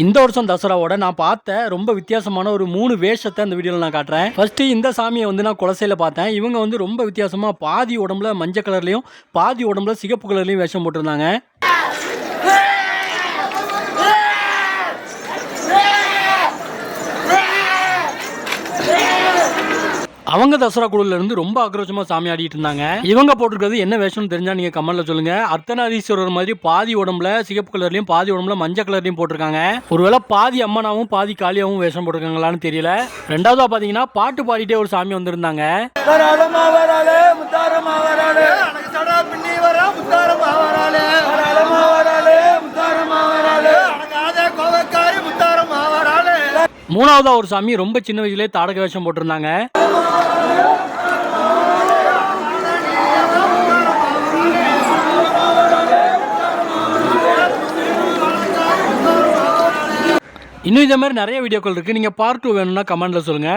இந்த வருஷம் தசராவோட நான் பார்த்த ரொம்ப வித்தியாசமான ஒரு மூணு வேஷத்தை அந்த வீடியோவில் நான் காட்டுறேன். ஃபர்ஸ்ட் இந்த சாமியை வந்து நான் குலசையில் பார்த்தேன். இவங்க வந்து ரொம்ப வித்தியாசமாக பாதி உடம்புல மஞ்சள் கலர்லையும் பாதி உடம்புல சிகப்பு கலர்லையும் வேஷம் போட்டிருந்தாங்க. அவங்க தசரா குழுல இருந்து ரொம்ப ஆக்ரோஷமா சாமி ஆடிட்டு இருந்தாங்க. இவங்க போட்டிருக்கிறது என்ன வேஷம்னு தெரிஞ்சா நீங்க கமெண்ட்ல சொல்லுங்க. அர்த்தநாதீஸ்வரர் மாதிரி பாதி உடம்புல சிகப்பு கலர்லயும் பாதி உடம்புல மஞ்சள் கலர்லயும் போட்டிருக்காங்க. ஒருவேளை பாதி அம்மனாவும் பாதி காளியாவும் வேஷம் போட்டிருக்காங்களான்னு தெரியல. ரெண்டாவதா பாத்தீங்கன்னா பாட்டு பாடிட்டே ஒரு சாமி வந்திருந்தாங்க. மூணாவதா ஒரு சாமி ரொம்ப சின்ன வயசுலயே தாடக வேஷம் போட்டிருந்தாங்க. இன்னும் இதே மாதிரி நிறைய வீடியோக்கள் இருக்கு. நீங்க பார்ட் டூ வேணும்னா கமெண்ட்ல சொல்லுங்க.